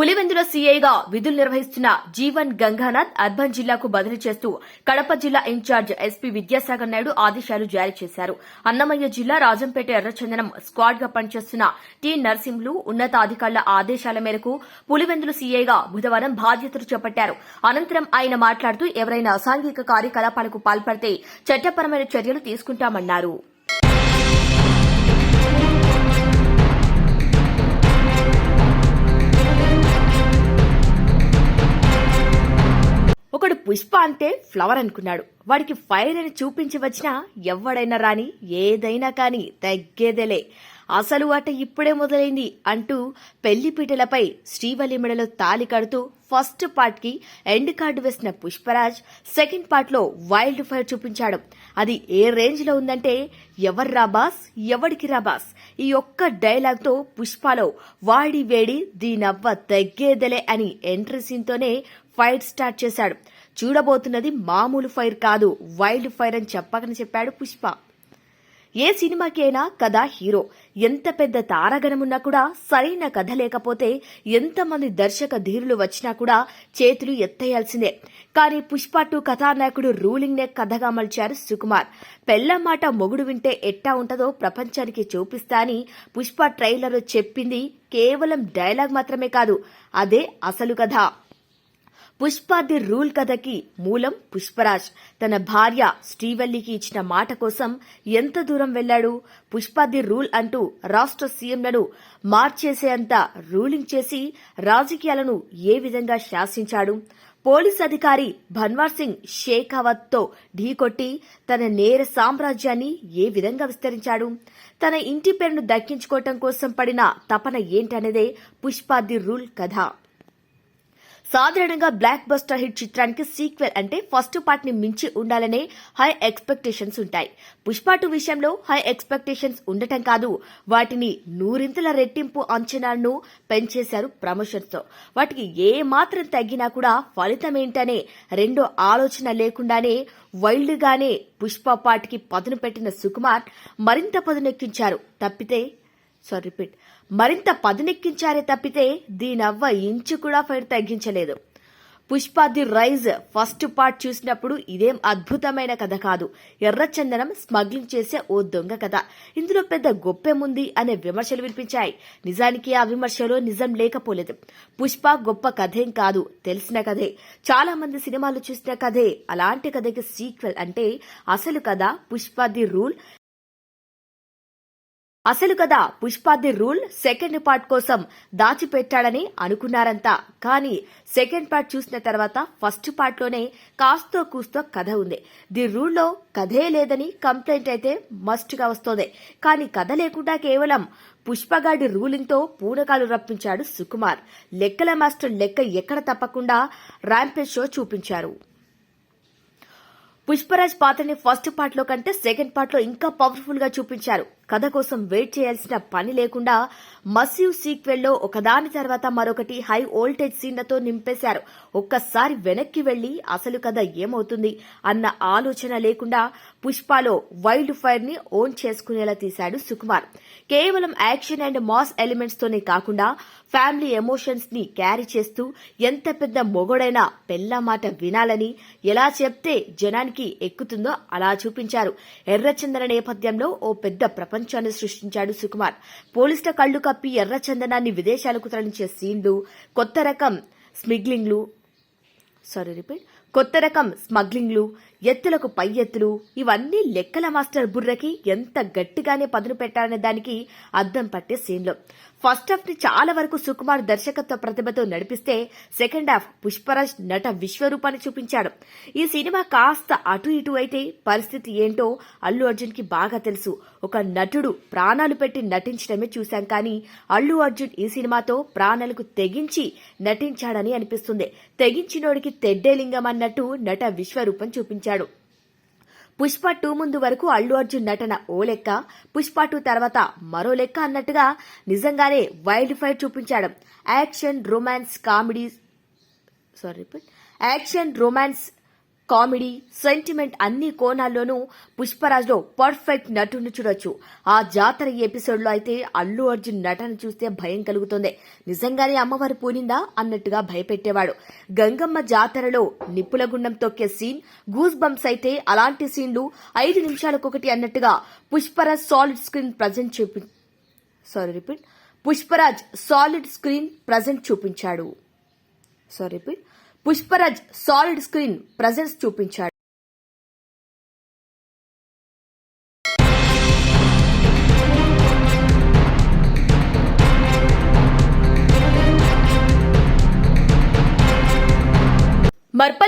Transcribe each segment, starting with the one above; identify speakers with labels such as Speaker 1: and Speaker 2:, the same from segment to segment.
Speaker 1: పులివెందుల సీఐగా విధులు నిర్వహిస్తున్న జీవన్ గంగానాథ్ అర్బన్ జిల్లాకు బదిలీ చేస్తూ కడప జిల్లా ఇన్ఛార్జ్ ఎస్పీ విద్యాసాగర్ నాయుడు ఆదేశాలు జారీ చేశారు. అన్నమయ్య జిల్లా రాజంపేట ఎర్రచందనం స్క్వాడ్గా పనిచేస్తున్న టి నర్సింహులు ఉన్నతాధికారుల ఆదేశాల మేరకు పులివెందుల సీఐగా బుధవారం బాధ్యతలు చేపట్టారు. అనంతరం ఆయన మాట్లాడుతూ ఎవరైనా అసాంఘిక కార్యకలాపాలకు పాల్పడితే చట్టపరమైన చర్యలు తీసుకుంటామన్నారు. ఒకడు పుష్ప అంటే ఫ్లవర్ అనుకున్నాడు. వాడికి ఫైర్ అని చూపించి వచ్చినా ఎవడైనా రాని ఏదైనా కాని తగ్గేదేలే. అసలు ఆట ఇప్పుడే మొదలైంది అంటూ పెళ్ళిపీటలపై శ్రీవల్లి మెడలో తాలి కడుతూ ఫస్ట్ పార్ట్కి ఎండ్ కార్డు వేసిన పుష్పరాజ్ సెకండ్ పార్ట్లో వైల్డ్ ఫైర్ చూపించాడు. అది ఏ రేంజ్లో ఉందంటే ఎవరు రాబాస్ ఎవడికి రాబాస్ ఈ ఒక్క డైలాగ్తో పుష్పలో వాడి వేడి దీనవ్వ తగ్గేదలే అని ఎంట్రీ సీన్తోనే ఫైర్ స్టార్ట్ చేశాడు. చూడబోతున్నది మామూలు ఫైర్ కాదు వైల్డ్ ఫైర్ అని చెప్పకని చెప్పాడు పుష్ప. ఏ సినిమాకైనా కథ హీరో ఎంత పెద్ద తారాగణమున్నా కూడా సరైన కథ లేకపోతే ఎంతమంది దర్శక ధీరులు వచ్చినా కూడా చేతులు ఎత్తేయాల్సిందే. కానీ పుష్ప టూ కథానాయకుడు రూలింగ్ నే కథగా మలిచారు సుకుమార్. పెళ్ళమాట మొగుడు వింటే ఎట్టా ఉంటుందో ప్రపంచానికి చూపిస్తా అని పుష్ప ట్రైలర్ చెప్పింది కేవలం డైలాగ్ మాత్రమే కాదు అదే అసలు కథ. పుష్ప ది రూల్ కథకి మూలం పుష్పరాజ్. తన భార్య శ్రీవల్లికి ఇచ్చిన మాట కోసం ఎంత దూరం వెళ్ళాడు పుష్ప ది రూల్ అంటూ రాష్ట్ర సీఎంలను మార్చేసేంత రూలింగ్ చేసి రాజకీయాలను ఏ విధంగా శాసించాడు? పోలీస్ అధికారి భన్వార్ సింగ్ షేఖావత్తో ఢీకొట్టి తన నేర సామ్రాజ్యాన్ని ఏ విధంగా విస్తరించాడు? తన ఇంటి పేరును దక్కించుకోవటం కోసం పడిన తపన ఏంటనేదే పుష్పాది రూల్ కథ. సాధారణంగా బ్లాక్ బస్టర్ హిట్ చిత్రానికి సీక్వెల్ అంటే ఫస్ట్ పార్ట్ని మించి ఉండాలనే హై ఎక్స్పెక్టేషన్స్ ఉంటాయి. పుష్ప టూ విషయంలో హై ఎక్స్పెక్టేషన్స్ ఉండటం కాదు. వాటిని నూరింతల రెట్టింపు అంచనాలను పెంచేశారు ప్రమోషన్స్తో వాటికి ఏ మాత్రం తగ్గినా కూడా ఫలితం ఏంటనే రెండో ఆలోచన లేకుండానే వైల్డ్ గానే పుష్ప పాటికి పదును పెట్టిన సుకుమార్ మరింత పదునెక్కించారు. తప్పితే సారీ రిపీట్ మరింత పదునెక్కించారే తప్పితే దీనవ్వ ఇంచు కూడా ఫైర్ తగ్గించలేదు. Pushpa the rise first part చూసినప్పుడు ఇదేం అద్భుతమైన కథ కాదు. ఎర్రచందనం స్మగ్లింగ్ చేసే ఓ దొంగ కథ. ఇందులో పెద్ద గొప్పెముంది అనే విమర్శలు వినిపించాయి. నిజానికి ఆ విమర్శలో నిజం లేకపోలేదు. పుష్ప గొప్ప కథేం కాదు. తెలిసిన కథే. చాలా మంది సినిమాలు చూసిన కథే. అలాంటి కథకి సీక్వెల్ అంటే అసలు కథ పుష్ప ది రూల్. అసలు కదా పుష్పాది రూల్ సెకండ్ పార్ట్ కోసం దాచిపెట్టాడని అనుకున్నారంతా. కానీ సెకండ్ పార్ట్ చూసిన తర్వాత ఫస్ట్ పార్ట్లోనే కాస్తో కూస్తో కథ ఉంది. ది రూల్లో కథే లేదని కంప్లైంట్ అయితే మస్ట్గా వస్తోంది. కానీ కథ లేకుండా కేవలం పుష్పగాడి రూలింగ్తో పూనకాలు రప్పించాడు సుకుమార్. లెక్కల మాస్టర్ లెక్క ఎక్కడ తప్పకుండా ర్యాంపేజ్ షో చూపించారు. పుష్పరాజ్ పాత్రని ఫస్ట్ పార్ట్లో కంటే సెకండ్ పార్ట్లో ఇంకా పవర్ఫుల్గా చూపించారు. కథ కోసం వెయిట్ చేయాల్సిన పని లేకుండా మసీవ్ సీక్వెల్లో ఒకదాని తర్వాత మరొకటి హై వోల్టేజ్ సీన్లతో నింపేశారు. ఒక్కసారి వెనక్కి వెళ్ళి అసలు కథ ఏమవుతుంది అన్న ఆలోచన లేకుండా పుష్పలో వైల్డ్ ఫైర్ని ఓన్ చేసుకునేలా తీశాడు సుకుమార్. కేవలం యాక్షన్ అండ్ మాస్ ఎలిమెంట్స్ తోనే కాకుండా ఫ్యామిలీ ఎమోషన్స్ని క్యారీ చేస్తూ ఎంత పెద్ద మొగోడైనా పెళ్ళ మాట వినాలని ఎలా చెప్తే జనానికి ఎక్కుతుందో అలా చూపించారు. ఎర్రచందన నేపథ్యంలో ఓ పెద్ద ప్రపంచ ప్రపంచాన్ని సృష్టించాడు సుకుమార్. పోలీసుల కళ్ళు కప్పి ఎర్ర చందనాన్ని విదేశాలకు తరలించే సీన్లు కొత్త రకం స్మిగ్లింగ్లు సారీ రిపీట్ కొత్త రకం స్మగ్లింగ్లు ఎత్తులకు పై ఎత్తులు ఇవన్నీ లెక్కల మాస్టర్ బుర్రకి ఎంత గట్టిగానే పదును పెట్టారనే దానికి అద్దం పట్టే సీన్లు. ఫస్ట్ హాఫ్ని చాలా వరకు సుకుమార్ దర్శకత్వ ప్రతిభతో నడిపిస్తే సెకండ్ హాఫ్ పుష్పరాజ్ నట విశ్వరూపాన్ని చూపించాడు. ఈ సినిమా కాస్త అటు ఇటు అయితే పరిస్థితి ఏంటో అల్లు అర్జున్కి బాగా తెలుసు. ఒక నటుడు ప్రాణాలు పెట్టి నటించడమే చూశాం కానీ అల్లు అర్జున్ ఈ సినిమాతో ప్రాణాలకు తెగించి నటించాడని అనిపిస్తుంది. తెగించినోడికి తెడ్డేలింగం అన్నట్టు నట విశ్వరూపం చూపించాడు పుష్ప టూ ముందు వరకు అల్లు అర్జున్ నటన ఓ లెక్క పుష్ప టూ తర్వాత మరో లెక్క అన్నట్టుగా నిజంగానే వైల్డ్ ఫైర్ చూపించాడు. Action romance comedy sorry action romance comedy sentiment అన్ని కోణాల్లోనూ పుష్పరాజ్లో పర్ఫెక్ట్ నటుని చూడొచ్చు. ఆ జాతర ఎపిసోడ్లో అయితే అల్లు అర్జున్ నటన చూస్తే భయం కలుగుతుంది. నిజంగానే అమ్మవారు పూనిందా అన్నట్టుగా భయపెట్టేవాడు. గంగమ్మ జాతరలో నిప్పుల గుండం తొక్కే సీన్ గూస్ బంప్స్ అయితే అలాంటి సీన్లు ఐదు నిమిషాలకొకటి అన్నట్టుగా పుష్పరాజ్ సాలిడ్ స్క్రీన్ ప్రజెంట్ చూపి sorry repeat Pushparaj solid screen present చూపించాడు. Sorry repeat Pushparaj solid screen presence చూపించాడు.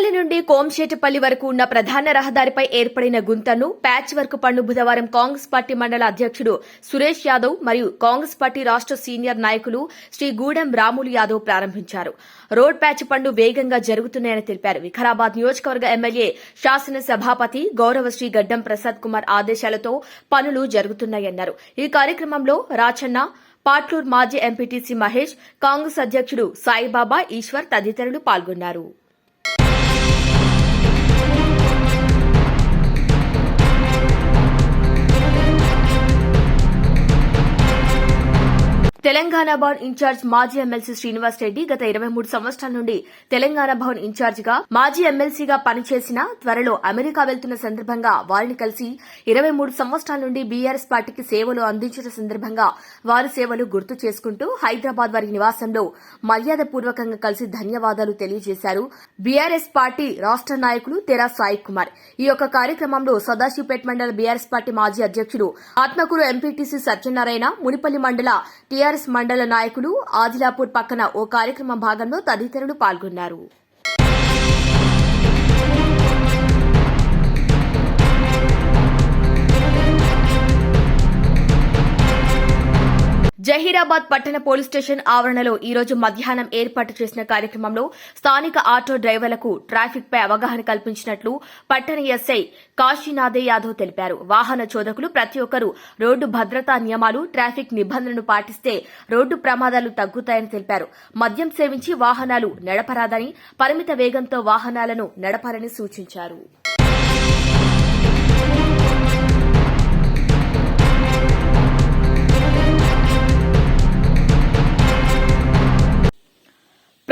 Speaker 1: మర్పల్లి నుండి కోంశేటిపల్లి వరకు ఉన్న ప్రధాన రహదారిపై ఏర్పడిన గుంతను ప్యాచ్ వర్క్ పన్ను బుధవారం కాంగ్రెస్ పార్టీ మండల అధ్యక్షుడు సురేష్ యాదవ్ మరియు కాంగ్రెస్ పార్టీ రాష్ట్ర సీనియర్ నాయకులు శ్రీ గూడెం రాములు యాదవ్ ప్రారంభించారు. రోడ్ ప్యాచ్ పనులు వేగంగా జరుగుతున్నాయని తెలిపారు. వికారాబాద్ నియోజకవర్గ ఎమ్మెల్యే శాసన సభాపతి గౌరవ శ్రీ గడ్డం ప్రసాద్ కుమార్ ఆదేశాలతో పనులు జరుగుతున్నాయన్నారు. ఈ కార్యక్రమంలో రాచన్న పాట్లూర్ మాజీ ఎంపీటీసీ మహేష్ కాంగ్రెస్ అధ్యక్షుడు సాయిబాబా ఈశ్వర్ తదితరులు పాల్గొన్నారు. తెలంగాణ భవన్ ఇన్ఛార్జ్ మాజీ ఎమ్మెల్సీ శ్రీనివాస్ రెడ్డి గత ఇరవై మూడు సంవత్సరాల నుండి తెలంగాణ భవన్ ఇన్ఛార్జిగా మాజీ ఎమ్మెల్సీగా పనిచేసిన త్వరలో అమెరికా వెళ్తున్న సందర్భంగా వారిని కలిసి ఇరవై మూడు సంవత్సరాల నుండి బీఆర్ఎస్ పార్టీకి సేవలు అందించిన సందర్భంగా వారి సేవలు గుర్తు చేసుకుంటూ హైదరాబాద్ వారి నివాసంలో మర్యాద పూర్వకంగా కలిసి ధన్యవాదాలు తెలియజేశారు బీఆర్ఎస్ పార్టీ రాష్ట్ర నాయకులు తెరా సాయి కుమార్. ఈ యొక్క కార్యక్రమంలో సదాశివపేట మండల బీఆర్ఎస్ పార్టీ మాజీ అధ్యక్షుడు ఆత్మకూరు ఎంపీటీసీ సత్యనారాయణ మునిపల్లి మండల టీఆర్ టీఆర్ఎస్ మండల నాయకులు ఆదిలాపూర్ పక్కన ఓ కార్యక్రమం భాగంలో తదితరులు పాల్గొన్నారు. జహీరాబాద్ పట్టణ పోలీస్ స్టేషన్ ఆవరణలో ఈ రోజు మధ్యాహ్నం ఏర్పాటు చేసిన కార్యక్రమంలో స్థానిక ఆటో డ్రైవర్లకు ట్రాఫిక్ పై అవగాహన కల్పించినట్లు పట్టణ ఎస్ఐ కాశీనాథే యాదవ్ తెలిపారు. వాహన చోదకులు ప్రతి ఒక్కరూ రోడ్డు భద్రతా నియమాలు ట్రాఫిక్ నిబంధనలు పాటిస్తే రోడ్డు ప్రమాదాలు తగ్గుతాయని తెలిపారు. మద్యం సేవించి వాహనాలు నడపరాదని పరిమిత వేగంతో వాహనాలను నడపాలని సూచించారు.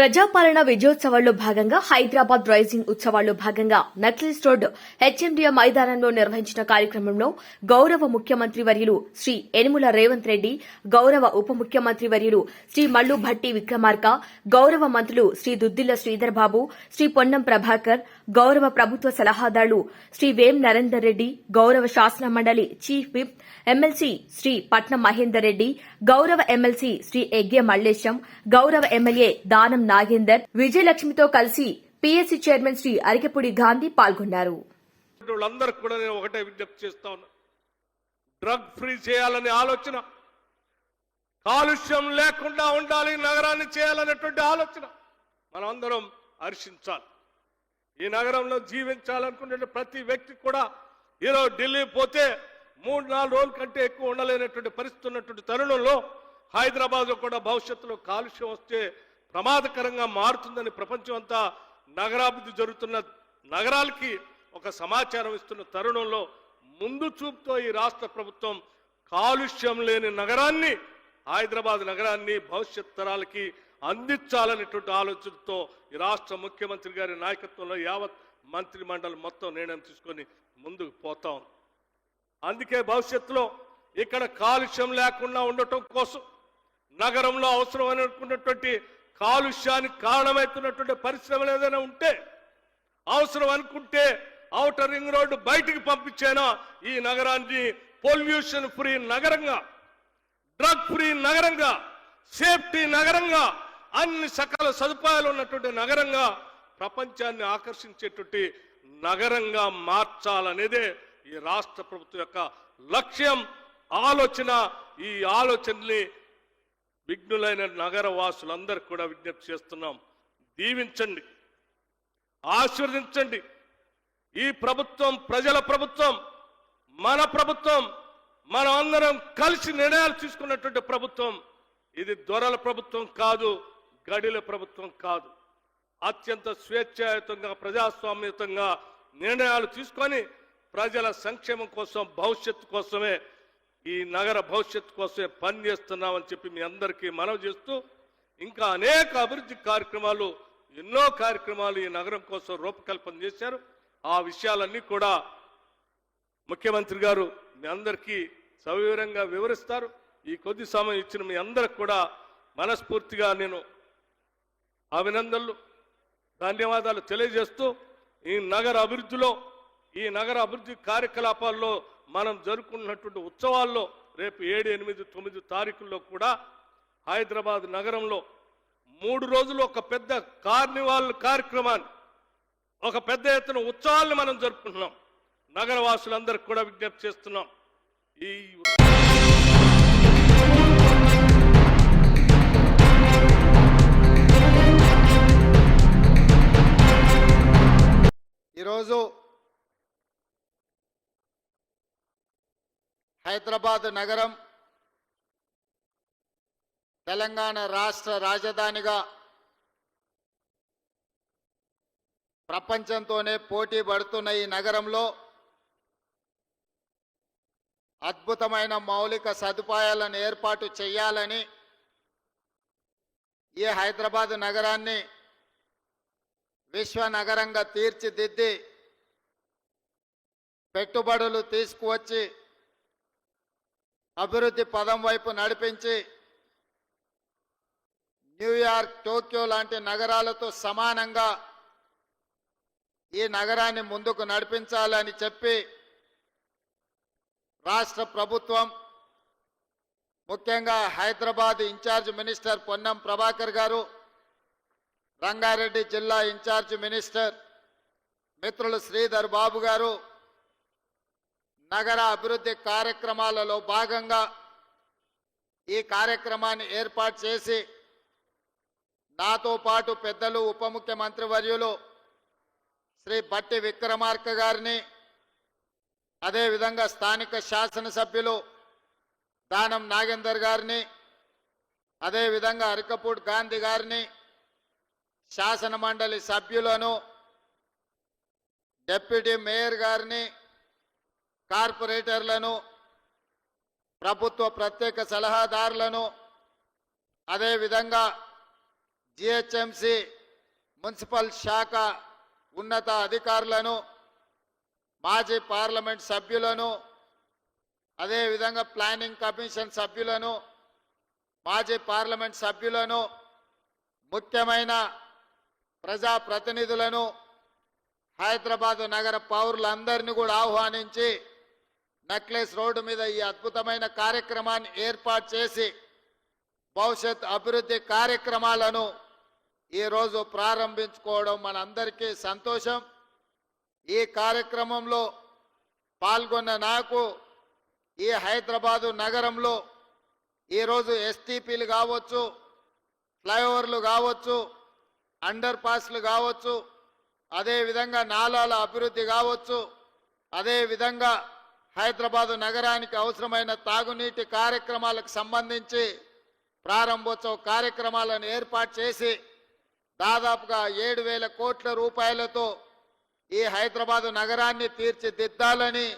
Speaker 1: ప్రజాపాలన విజయోత్సవాల్లో భాగంగా హైదరాబాద్ రైజింగ్ ఉత్సవాల్లో భాగంగా నక్లెస్ రోడ్ హెచ్ఎండిఏ మైదానంలో నిర్వహించిన కార్యక్రమంలో గౌరవ ముఖ్యమంత్రి వర్యులు శ్రీ యనుమల రేవంత్ రెడ్డి గౌరవ ఉప ముఖ్యమంత్రి వర్యులు శ్రీ మల్లు భట్టి విక్రమార్క గౌరవ మంత్రులు శ్రీ దుద్దిల్ల శ్రీధర్బాబు శ్రీ పొన్నం ప్రభాకర్ గౌరవ ప్రభుత్వ సలహాదారులు శ్రీ వేం నరేందర్ రెడ్డి గౌరవ శాసన మండలి చీఫ్ విప్ ఎమ్మెల్సీ శ్రీ పట్నం మహేందర్ రెడ్డి గౌరవ ఎమ్మెల్సీ శ్రీ ఎగ్గే మల్లేశం గౌరవ ఎమ్మెల్యే దానం నాగేందర్ విజయలక్ష్మితో కలిసి పీఎస్సీ చైర్మన్ శ్రీ అరికెపుడి గాంధీ పాల్గొన్నారు.
Speaker 2: కూడా నేను ఒకటే విజ్ఞప్తి చేస్తా డ్రగ్ ఫ్రీ చేయాలనే ఆలోచన కాలుష్యం లేకుండా ఉండాలి నగరాన్ని చేయాలనేటువంటి ఆలోచన మనమందరం హర్షించాలి. ఈ నగరంలో జీవించాలనుకునే ప్రతి వ్యక్తి కూడా ఈరోజు ఢిల్లీ పోతే మూడు నాలుగు రోజుల కంటే ఎక్కువ ఉండలేనటువంటి పరిస్థితి ఉన్నటువంటి తరుణంలో హైదరాబాద్లో కూడా భవిష్యత్తులో కాలుష్యం వస్తే ప్రమాదకరంగా మారుతుందని ప్రపంచం అంతా నగరాభివృద్ధి జరుగుతున్న నగరాలకి ఒక సమాచారం ఇస్తున్న తరుణంలో ముందు చూపుతో ఈ రాష్ట్ర ప్రభుత్వం కాలుష్యం లేని నగరాన్ని హైదరాబాద్ నగరాన్ని భవిష్యత్ తరాలకి అందించాలనేటువంటి ఆలోచనతో ఈ రాష్ట్ర ముఖ్యమంత్రి గారి నాయకత్వంలో యావత్ మంత్రి మండలి మొత్తం నిర్ణయం తీసుకొని ముందుకు పోతాం అందుకే భవిష్యత్తులో ఇక్కడ కాలుష్యం లేకుండా ఉండటం కోసం నగరంలో అవసరమైనటువంటి కాలుష్యానికి కారణమవుతున్నటువంటి పరిశ్రమలు ఏదైనా ఉంటే అవసరం అనుకుంటే ఔటర్ రింగ్ రోడ్డు బయటికి పంపించేనా ఈ నగరాన్ని పొల్యూషన్ ఫ్రీ నగరంగా డ్రగ్ ఫ్రీ నగరంగా సేఫ్టీ నగరంగా అన్ని సకల సదుపాయాలు ఉన్నటువంటి నగరంగా ప్రపంచాన్ని ఆకర్షించేటువంటి నగరంగా మార్చాలనేదే ఈ రాష్ట్ర ప్రభుత్వం యొక్క లక్ష్యం. ఆలోచన ఈ ఆలోచనని విఘ్నులైన నగర వాసులందరికీ కూడా విజ్ఞప్తి చేస్తున్నాం. దీవించండి. ఆశీర్వదించండి. ఈ ప్రభుత్వం ప్రజల ప్రభుత్వం మన ప్రభుత్వం మనం అందరం కలిసి నిర్ణయాలు తీసుకున్నటువంటి ప్రభుత్వం. ఇది దొరల ప్రభుత్వం కాదు. గడిల ప్రభుత్వం కాదు. అత్యంత స్వేచ్ఛాయుతంగా ప్రజాస్వామ్యతంగా నిర్ణయాలు తీసుకొని ప్రజల సంక్షేమం కోసం భవిష్యత్తు కోసమే ఈ నగర భవిష్యత్తు కోసమే పనిచేస్తున్నామని చెప్పి మీ అందరికీ మనవి చేస్తూ ఇంకా అనేక అభివృద్ధి కార్యక్రమాలు ఎన్నో కార్యక్రమాలు ఈ నగరం కోసం రూపకల్పన చేశారు. ఆ విషయాలన్నీ కూడా ముఖ్యమంత్రి గారు మీ అందరికీ సవివరంగా వివరిస్తారు. ఈ కొద్ది సమయం ఇచ్చిన మీ అందరికి కూడా మనస్ఫూర్తిగా నేను అభినందనలు ధన్యవాదాలు తెలియజేస్తూ ఈ నగర అభివృద్ధిలో ఈ నగర అభివృద్ధి కార్యకలాపాల్లో మనం జరుపుకున్నటువంటి ఉత్సవాల్లో రేపు ఏడు ఎనిమిది తొమ్మిది తారీఖుల్లో కూడా హైదరాబాద్ నగరంలో మూడు రోజులు ఒక పెద్ద కార్నివాల్ కార్యక్రమాన్ని ఒక పెద్ద ఎత్తున ఉత్సవాల్ని మనం జరుపుకుంటున్నాం. నగర వాసులందరికీ కూడా విజ్ఞప్తి చేస్తున్నాం. ఈ
Speaker 3: ఈరోజు హైదరాబాద్ నగరం తెలంగాణ రాష్ట్ర రాజధానిగా ప్రపంచంతోనే పోటీ పడుతున్న ఈ నగరంలో అద్భుతమైన మౌలిక సదుపాయాలను ఏర్పాటు చేయాలని ఈ హైదరాబాద్ నగరాన్ని విశ్వ నగరంగా తీర్చిదిద్ది పెట్టుబడులు తీసుకువచ్చి అభివృద్ధి పదం వైపు నడిపించి న్యూయార్క్ టోక్యో లాంటి నగరాలతో సమానంగా ఈ నగరాన్ని ముందుకు నడిపించాలని చెప్పి రాష్ట్ర ప్రభుత్వం ముఖ్యంగా Hyderabad in charge minister Ponnam Prabhakar గారు రంగారెడ్డి జిల్లా ఇన్ఛార్జ్ మినిస్టర్ మిత్రులు శ్రీధర్ బాబు గారు నగర అభివృద్ధి కార్యక్రమాలలో భాగంగా ఈ కార్యక్రమాన్ని ఏర్పాటు చేసి నాతో పాటు పెద్దలు ఉప ముఖ్యమంత్రి వర్యులు శ్రీ బట్టి విక్రమార్క గారిని అదేవిధంగా స్థానిక శాసనసభ్యులు దానం నాగేందర్ గారిని అదేవిధంగా అరికపూడి గాంధీ గారిని శాసన మండలి సభ్యులను డిప్యూటీ మేయర్ గారిని కార్పొరేటర్లను ప్రభుత్వ ప్రత్యేక సలహాదారులను అదేవిధంగా జిహెచ్ఎంసి మున్సిపల్ శాఖ ఉన్నత అధికారులను మాజీ పార్లమెంట్ సభ్యులను అదేవిధంగా ప్లానింగ్ కమిషన్ సభ్యులను మాజీ పార్లమెంట్ సభ్యులను ముఖ్యమైన ప్రజాప్రతినిధులను హైదరాబాదు నగర పౌరులందరినీ కూడా ఆహ్వానించి నెక్లెస్ రోడ్డు మీద ఈ అద్భుతమైన కార్యక్రమాన్ని ఏర్పాటు చేసి భవిష్యత్ అభివృద్ధి కార్యక్రమాలను ఈరోజు ప్రారంభించుకోవడం మనందరికీ సంతోషం. ఈ కార్యక్రమంలో పాల్గొన్న నాకు ఈ హైదరాబాదు నగరంలో ఈరోజు ఎస్టీపీలు కావచ్చు ఫ్లైఓవర్లు కావచ్చు అండర్ పాస్లు కావచ్చు అదేవిధంగా నాలాల అభివృద్ధి కావచ్చు అదేవిధంగా హైదరాబాదు నగరానికి అవసరమైన తాగునీటి కార్యక్రమాలకు సంబంధించి ప్రారంభోత్సవ కార్యక్రమాలను ఏర్పాటు చేసి దాదాపుగా ఏడు వేల కోట్ల రూపాయలతో ఈ హైదరాబాదు నగరాన్ని తీర్చిదిద్దాలని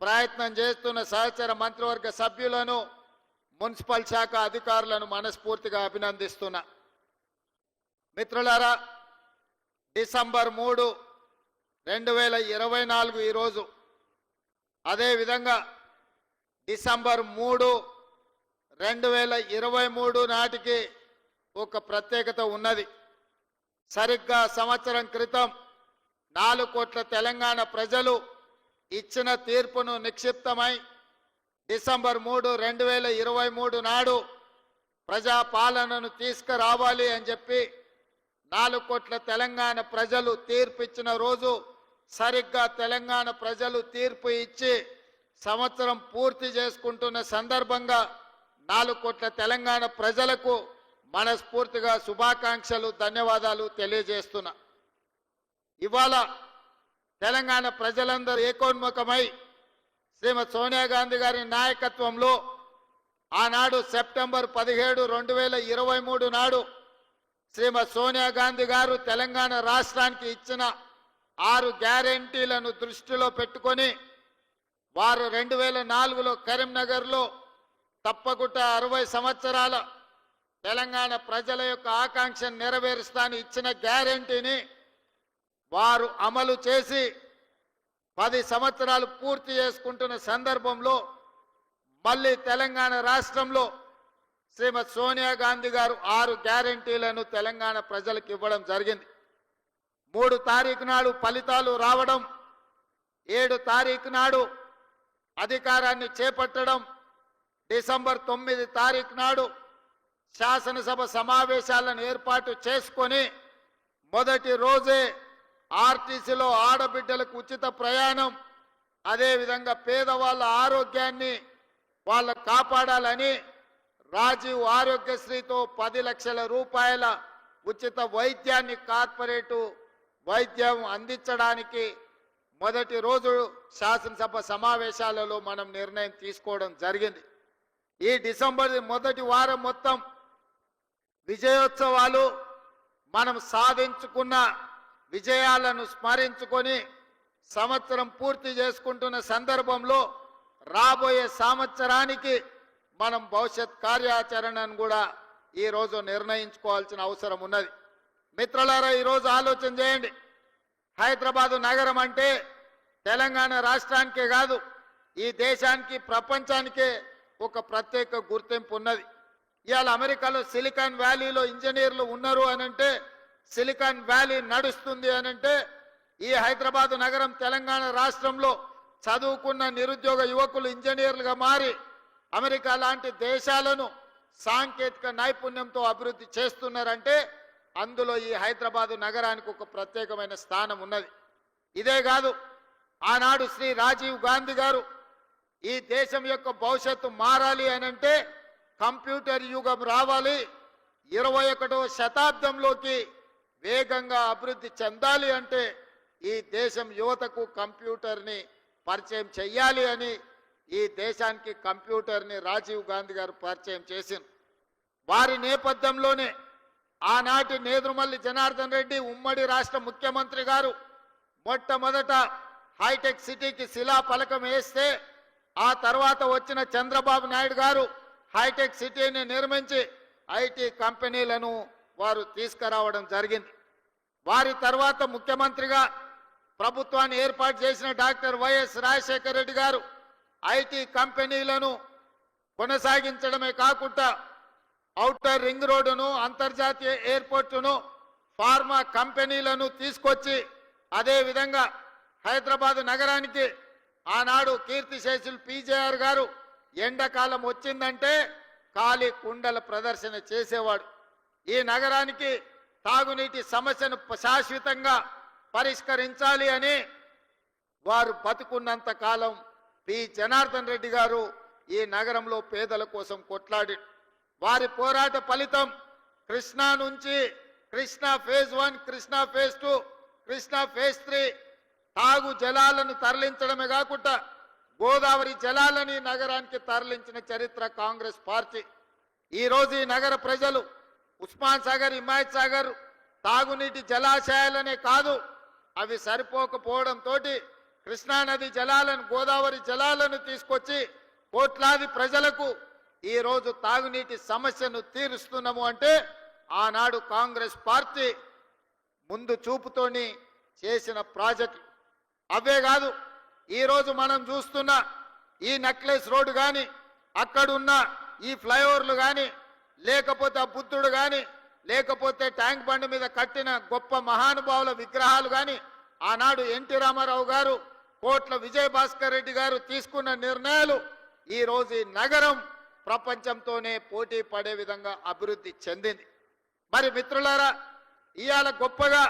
Speaker 3: ప్రయత్నం చేస్తున్న సహచర మంత్రివర్గ సభ్యులను మున్సిపల్ శాఖ అధికారులను మనస్ఫూర్తిగా అభినందిస్తున్నా. మిత్రులారా డిసెంబర్ మూడు రెండు వేల ఇరవై నాలుగు ఈరోజు. అదేవిధంగా డిసెంబర్ మూడు రెండు వేల ఇరవై మూడు నాటికి ఒక ప్రత్యేకత ఉన్నది. సరిగ్గా సంవత్సరం క్రితం నాలుగు కోట్ల తెలంగాణ ప్రజలు ఇచ్చిన తీర్పును నిక్షిప్తమై డిసెంబర్ మూడు రెండు వేల ఇరవై మూడు నాడు ప్రజా పాలనను తీసుకురావాలి అని చెప్పి నాలుగు కోట్ల తెలంగాణ ప్రజలు తీర్పు ఇచ్చిన రోజు సరిగ్గా తెలంగాణ ప్రజలు తీర్పు ఇచ్చి సంవత్సరం పూర్తి చేసుకుంటున్న సందర్భంగా నాలుగు కోట్ల తెలంగాణ ప్రజలకు మనస్ఫూర్తిగా శుభాకాంక్షలు ధన్యవాదాలు తెలియజేస్తున్నా. ఇవాళ తెలంగాణ ప్రజలందరూ ఏకోన్ముఖమై శ్రీమతి సోనియా గాంధీ గారి నాయకత్వంలో ఆనాడు సెప్టెంబర్ పదిహేడు రెండు వేల ఇరవై మూడు నాడు శ్రీమతి సోనియా గాంధీ గారు తెలంగాణ రాష్ట్రానికి ఇచ్చిన ఆరు గ్యారంటీలను దృష్టిలో పెట్టుకొని వారు రెండు వేల నాలుగులో కరీంనగర్లో తప్పకుండా అరవై సంవత్సరాల తెలంగాణ ప్రజల యొక్క ఆకాంక్షను నెరవేరుస్తాను ఇచ్చిన గ్యారంటీని వారు అమలు చేసి పది సంవత్సరాలు పూర్తి చేసుకుంటున్న సందర్భంలో మళ్ళీ తెలంగాణ రాష్ట్రంలో శ్రీమతి సోనియా గాంధీ గారు ఆరు గ్యారంటీలను తెలంగాణ ప్రజలకు ఇవ్వడం జరిగింది. మూడు తారీఖు నాడు ఫలితాలు రావడం ఏడు తారీఖు నాడు అధికారాన్ని చేపట్టడం డిసెంబర్ తొమ్మిది తారీఖు నాడు శాసనసభ సమావేశాలను ఏర్పాటు చేసుకొని మొదటి రోజే ఆర్టీసీలో ఆడబిడ్డలకు ఉచిత ప్రయాణం అదేవిధంగా పేదవాళ్ళ ఆరోగ్యాన్ని వాళ్ళు కాపాడాలని రాజీవ్ ఆరోగ్యశ్రీతో పది లక్షల రూపాయల ఉచిత వైద్యాన్ని కార్పొరేటు వైద్యం అందించడానికి మొదటి రోజు శాసనసభ సమావేశాలలో మనం నిర్ణయం తీసుకోవడం జరిగింది. ఈ డిసెంబర్ మొదటి వారం మొత్తం విజయోత్సవాలు మనం సాధించుకున్న విజయాలను స్మరించుకొని సంవత్సరం పూర్తి చేసుకుంటున్న సందర్భంలో రాబోయే సంవత్సరానికి మనం భవిష్యత్ కార్యాచరణను కూడా ఈరోజు నిర్ణయించుకోవాల్సిన అవసరం ఉన్నది. మిత్రులారా ఈరోజు ఆలోచన చేయండి. హైదరాబాదు నగరం అంటే తెలంగాణ రాష్ట్రానికే కాదు ఈ దేశానికి ప్రపంచానికే ఒక ప్రత్యేక గుర్తింపు ఉన్నది. ఇవాళ అమెరికాలో సిలికాన్ వ్యాలీలో ఇంజనీర్లు ఉన్నారు అనంటే సిలికాన్ వ్యాలీ నడుస్తుంది అనంటే ఈ హైదరాబాదు నగరం తెలంగాణ రాష్ట్రంలో చదువుకున్న నిరుద్యోగ యువకులు ఇంజనీర్లుగా మారి అమెరికా లాంటి దేశాలను సాంకేతిక నైపుణ్యంతో అభివృద్ధి చేస్తున్నారంటే అందులో ఈ హైదరాబాదు నగరానికి ఒక ప్రత్యేకమైన స్థానం ఉన్నది. ఇదే కాదు ఆనాడు శ్రీ రాజీవ్ గాంధీ గారు ఈ దేశం యొక్క భవిష్యత్తు మారాలి అని అంటే కంప్యూటర్ యుగం రావాలి ఇరవై ఒకటవ శతాబ్దంలోకి వేగంగా అభివృద్ధి చెందాలి అంటే ఈ దేశం యువతకు కంప్యూటర్ని పరిచయం చెయ్యాలి అని ఈ దేశానికి కంప్యూటర్ని రాజీవ్ గాంధీ గారు పరిచయం చేసింది వారి నేపథ్యంలోనే ఆనాటి నేదురుమల్లి జనార్దన్ రెడ్డి ఉమ్మడి రాష్ట్ర ముఖ్యమంత్రి గారు మొట్టమొదట హైటెక్ సిటీకి శిలా పలకం వేస్తే ఆ తర్వాత వచ్చిన చంద్రబాబు నాయుడు గారు హైటెక్ సిటీని నిర్మించి ఐటీ కంపెనీలను వారు తీసుకురావడం జరిగింది. వారి తర్వాత ముఖ్యమంత్రిగా ప్రభుత్వాన్ని ఏర్పాటు చేసిన డాక్టర్ వైఎస్ రాజశేఖర రెడ్డి గారు ఐటీ కంపెనీలను కొనసాగించడమే కాకుండా ఔటర్ రింగ్ రోడ్డును అంతర్జాతీయ ఎయిర్పోర్టును ఫార్మా కంపెనీలను తీసుకొచ్చి అదే విధంగా హైదరాబాద్ నగరానికి ఆనాడు కీర్తిశేషులు పీజేఆర్ గారు ఎండాకాలం వచ్చిందంటే ఖాళీ కుండల ప్రదర్శన చేసేవాడు. ఈ నగరానికి తాగునీటి సమస్యను శాశ్వతంగా పరిష్కరించాలి అని వారు బతుకున్నంత కాలం పి. జనార్దన్ రెడ్డి గారు ఈ నగరంలో పేదల కోసం కొట్లాడి వారి పోరాట ఫలితం కృష్ణా నుంచి Krishna phase one Krishna phase two Krishna phase three తాగు జలాలను తరలించడమే కాకుండా గోదావరి జలాలని నగరానికి తరలించిన చరిత్ర కాంగ్రెస్ పార్టీ. ఈరోజు ఈ నగర ప్రజలు ఉస్మాన్ సాగర్ హిమాయత్ సాగర్ తాగునీటి జలాశయాలనే కాదు అవి సరిపోకపోవడంతో కృష్ణానది జలాలను గోదావరి జలాలను తీసుకొచ్చి కోట్లాది ప్రజలకు ఈ రోజు తాగునీటి సమస్యను తీరుస్తున్నాము అంటే ఆనాడు కాంగ్రెస్ పార్టీ ముందు చూపుతోని చేసిన ప్రాజెక్టు. అవే కాదు ఈరోజు మనం చూస్తున్న ఈ నెక్లెస్ రోడ్డు కానీ అక్కడున్న ఈ ఫ్లైఓవర్లు కానీ లేకపోతే ఆ బుద్ధుడు కానీ లేకపోతే ట్యాంక్ బండ్ మీద కట్టిన గొప్ప మహానుభావుల విగ్రహాలు కానీ ఆనాడు ఎన్టీ రామారావు గారు కోట్ల విజయ భాస్కర్ రెడ్డి గారు తీసుకున్న నిర్ణయాలు ఈరోజు ఈ నగరం ప్రపంచంతోనే పోటీ పడే విధంగా అభివృద్ధి చెందింది. మరి మిత్రులారా ఇవాళ గొప్పగా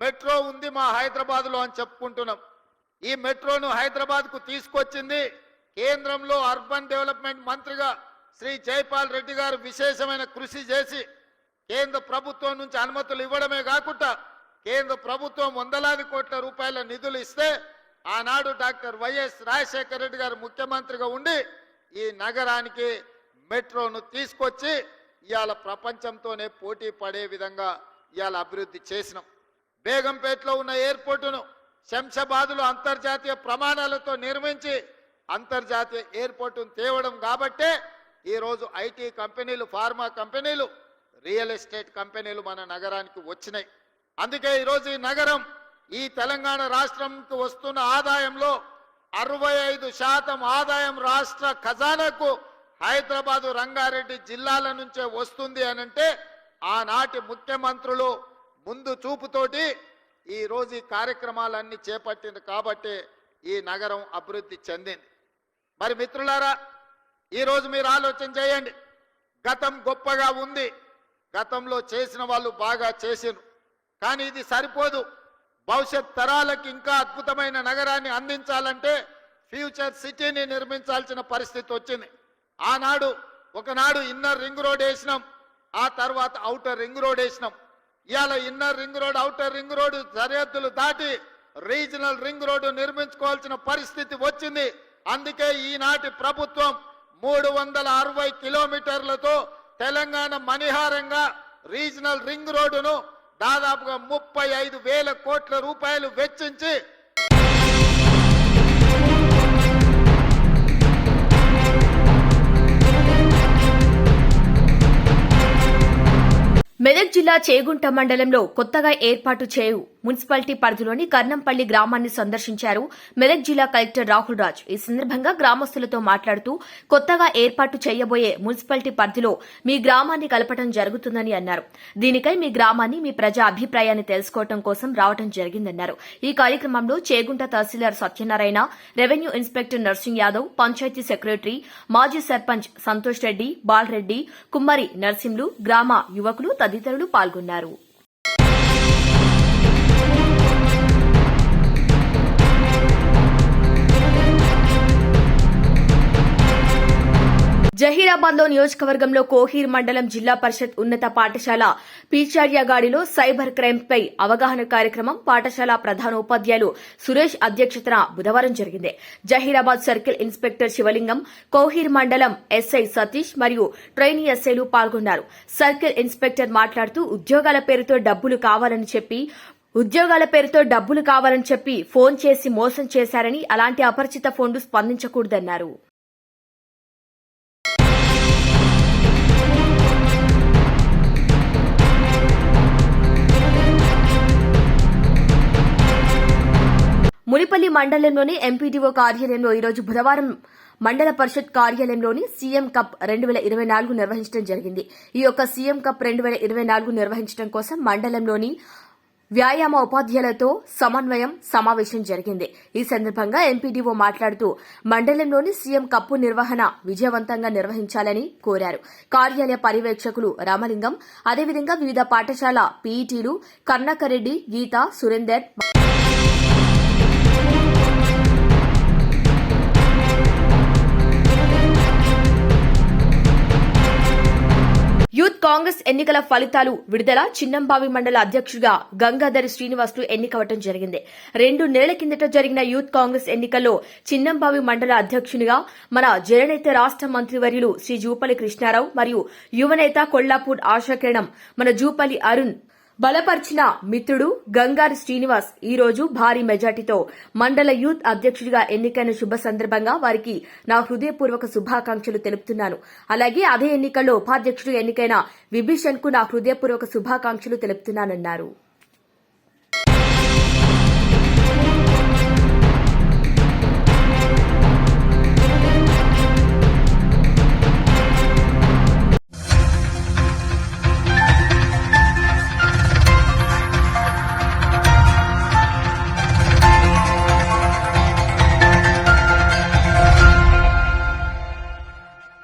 Speaker 3: మెట్రో ఉంది మా హైదరాబాద్లో అని చెప్పుకుంటున్నాం. ఈ మెట్రోను హైదరాబాద్కు తీసుకొచ్చింది కేంద్రంలో అర్బన్ డెవలప్మెంట్ మంత్రిగా శ్రీ జైపాల్ రెడ్డి గారు విశేషమైన కృషి చేసి కేంద్ర ప్రభుత్వం నుంచి అనుమతులు ఇవ్వడమే కాకుండా కేంద్ర ప్రభుత్వం వందలాది కోట్ల రూపాయల నిధులు ఇస్తే ఆనాడు డాక్టర్ వైఎస్ రాజశేఖర రెడ్డి గారు ముఖ్యమంత్రిగా ఉండి ఈ నగరానికి మెట్రోను తీసుకొచ్చి ఇవాళ ప్రపంచంతోనే పోటీ పడే విధంగా ఇవాళ అభివృద్ధి చేసినాం. బేగంపేటలో ఉన్న ఎయిర్పోర్టును శంషాబాద్లో అంతర్జాతీయ ప్రమాణాలతో నిర్మించి అంతర్జాతీయ ఎయిర్పోర్టును తేవడం కాబట్టే ఈరోజు ఐటీ కంపెనీలు ఫార్మా కంపెనీలు రియల్ ఎస్టేట్ కంపెనీలు మన నగరానికి వచ్చినాయి. అందుకే ఈరోజు ఈ నగరం ఈ తెలంగాణ రాష్ట్రంకి వస్తున్న ఆదాయంలో అరవై ఐదు శాతం ఆదాయం రాష్ట్ర ఖజానాకు హైదరాబాదు రంగారెడ్డి జిల్లాల నుంచే వస్తుంది అనంటే ఆనాటి ముఖ్యమంత్రులు ముందు చూపుతోటి ఈరోజు ఈ కార్యక్రమాలన్నీ చేపట్టింది కాబట్టి ఈ నగరం అభివృద్ధి చెందింది. మరి మిత్రులారా ఈరోజు మీరు ఆలోచన చేయండి. గతం గొప్పగా ఉంది. గతంలో చేసిన వాళ్ళు బాగా చేసిను కానీ ఇది సరిపోదు. భవిష్యత్ తరాలకు ఇంకా అద్భుతమైన నగరాన్ని అందించాలంటే ఫ్యూచర్ సిటీని నిర్మించాల్సిన పరిస్థితి వచ్చింది. ఆనాడు ఒకనాడు ఇన్నర్ రింగ్ రోడ్ వేసినాం ఆ తర్వాత అవుటర్ రింగ్ రోడ్ వేసినాం. ఇవాళ inner ring road outer ring road సరిహద్దులు దాటి రీజనల్ రింగ్ రోడ్డు నిర్మించుకోవాల్సిన పరిస్థితి వచ్చింది. అందుకే ఈనాటి ప్రభుత్వం మూడు వందల అరవై కిలోమీటర్లతో తెలంగాణ మణిహారంగా రీజనల్ రింగ్ రోడ్డును దాదాపుగా ముప్పై ఐదు వేల కోట్ల రూపాయలు వెచ్చించి
Speaker 1: మెదక్ జిల్లా చేగుంట మండలంలో కొత్తగా ఏర్పాటు చేయు మున్సిపాలిటీ పరిధిలోని కర్నంపల్లి గ్రామాన్ని సందర్శించారు మెదక్ జిల్లా కలెక్టర్ రాహుల్ రాజ్. ఈ సందర్భంగా గ్రామస్తులతో మాట్లాడుతూ కొత్తగా ఏర్పాటు చేయబోయే మున్సిపాలిటీ పరిధిలో మీ గ్రామాన్ని కలపడం జరుగుతుందని అన్నారు. దీనికై మీ గ్రామాన్ని మీ ప్రజా అభిప్రాయాన్ని తెలుసుకోవడం కోసం రావడం జరిగిందన్నారు. ఈ కార్యక్రమంలో చేగుంట తహసీల్దార్ Satyanarayana revenue inspector Narsing Yadav panchayat secretary మాజీ సర్పంచ్ సంతోష్ రెడ్డి బాలరెడ్డి కుమ్మరి నర్సింలు గ్రామ యువకులు తదితరులు పాల్గొన్నారు. జహీరాబాద్లో నియోజకవర్గంలో కోహీర్ మండలం జిల్లా పరిషత్ ఉన్నత పాఠశాల పీచార్యగాడిలో సైబర్ క్రైమ్ పై అవగాహన కార్యక్రమం పాఠశాల ప్రధానోపాధ్యాయులు సురేష్ అధ్యక్షతన బుధవారం జరిగింది. జహీరాబాద్ సర్కిల్ ఇన్స్పెక్టర్ శివలింగం కోహీర్ మండలం ఎస్ఐ సతీష్ మరియు ట్రైనీ ఎస్ఐలు పాల్గొన్నారు. సర్కిల్ ఇన్స్పెక్టర్ మాట్లాడుతూ ఉద్యోగాల పేరుతో డబ్బులు కావాలని చెప్పి ఉద్యోగాల పేరుతో డబ్బులు కావాలని చెప్పి ఫోన్ చేసి మోసం చేశారని అలాంటి అపరిచిత ఫోన్లు స్పందించకూడదన్నారు. మునిపల్లి మండలంలోని ఎంపీడీఓ కార్యాలయంలో ఈరోజు బుధవారం మండల పరిషత్ కార్యాలయంలోని సీఎం కప్ రెండు వేల ఇరవై నాలుగు నిర్వహించడం జరిగింది. ఈ యొక్క సీఎం కప్ రెండు వేల ఇరవై నాలుగు నిర్వహించడం కోసం మండలంలోని వ్యాయామ ఉపాధ్యాయులతో సమన్వయం సమావేశం జరిగింది. ఈ సందర్భంగా ఎంపీడీఓ మాట్లాడుతూ మండలంలోని సీఎం కప్పు నిర్వహణ విజయవంతంగా నిర్వహించాలని కోరారు. కార్యాలయ పర్యవేక్షకులు రామలింగం అదేవిధంగా వివిధ పాఠశాల పీఈటీలు కర్ణాకరెడ్డి గీత సురేందర్ యూత్ కాంగ్రెస్ ఎన్నికల ఫలితాలు విడుదల చిన్నంబావి మండల అధ్యక్షుడిగా గంగాధరి శ్రీనివాసులు ఎన్నికవటం జరిగింది. రెండు నెలల కిందట జరిగిన యూత్ కాంగ్రెస్ ఎన్నికల్లో చిన్నంబావి మండల అధ్యక్షునిగా మన జననేత రాష్ట మంత్రివర్యులు శ్రీ జూపల్లి కృష్ణారావు మరియు యువనేత కొల్లాపూర్ ఆశాకిరణం మన జూపల్లి అరుణ్ బలపరిచిన మిత్రుడు గంగారి శ్రీనివాస్ ఈ రోజు భారీ మెజార్టీతో మండల యూత్ అధ్యక్షుడిగా ఎన్నికైన శుభ సందర్భంగా వారికి నా హృదయపూర్వక శుభాకాంక్షలు తెలుపుతున్నాను. అలాగే అదే ఎన్నికల్లో ఉపాధ్యక్షుడు ఎన్నికైన విభీషణ్కు నా హృదయపూర్వక శుభాకాంక్షలు తెలుపుతున్నానన్నారు.